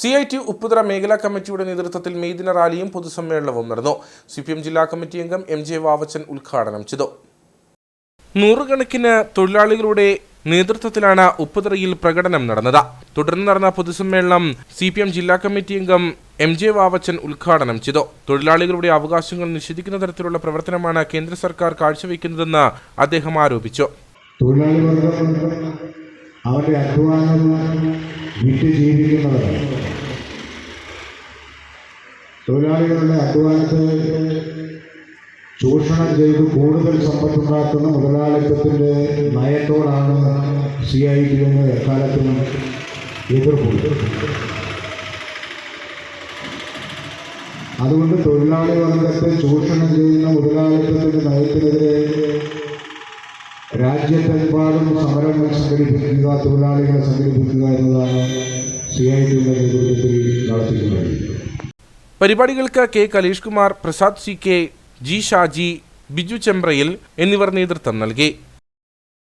C I T Upputhara മേഖലാ കമ്മിറ്റിയുടെ നേതൃത്വത്തിൽ മെയ്ദിന റാലിയും പൊതുസമ്മേളനവും നടന്നു. സി പി എം ജില്ലാ കമ്മിറ്റി അംഗം എം ജെ വാവച്ചൻ ഉദ്ഘാടനം ചെയ്തു. നൂറുകണക്കിന് തൊഴിലാളികളുടെ നേതൃത്വത്തിലാണ് ഉപ്പുതറയിൽ പ്രകടനം നടന്നത്. തുടർന്ന് നടന്ന പൊതുസമ്മേളനം സി പി എം ജില്ലാ കമ്മിറ്റി അംഗം എം ജെ വാവച്ചൻ ഉദ്ഘാടനം ചെയ്തു. തൊഴിലാളികളുടെ അവകാശങ്ങൾ നിഷേധിക്കുന്ന തരത്തിലുള്ള പ്രവർത്തനമാണ് കേന്ദ്ര സർക്കാർ കാഴ്ചവെക്കുന്നതെന്ന് അദ്ദേഹം ആരോപിച്ചു. തൊഴിലാളി അവരുടെ അധ്വാനം വിറ്റ് ജീവിക്കുന്നതാണ് തൊഴിലാളികളുടെ അധ്വാനത്തെ ചൂഷണം ചെയ്ത് കൂടുതൽ സമ്പത്തുണ്ടാക്കുന്ന മുതലാളിത്തത്തിന്റെ നയത്തോടാണ് സി ഐ ടി എന്ന് എക്കാലത്തും എതിർപ്പുണ്ട് അതുകൊണ്ട് തൊഴിലാളി വർഗത്തെ ചൂഷണം ചെയ്യുന്ന മുതലാളിത്തത്തിന്റെ നയത്തിനെതിരെ രാജ്യത്തെമ്പാടും സമരങ്ങൾ സംഘടിപ്പിക്കുക തൊഴിലാളികളെ സംഘടിപ്പിക്കുക എന്നതാണ് സി ഐ ടിയുടെ നേതൃത്വത്തിൽ നടത്തിയിട്ടുള്ളത്. പരിപാടികൾക്ക് K Kaleesh Kumar Prasad C K G Shaji Biju ചെമ്പ്രയിൽ എന്നിവർ നേതൃത്വം നൽകി.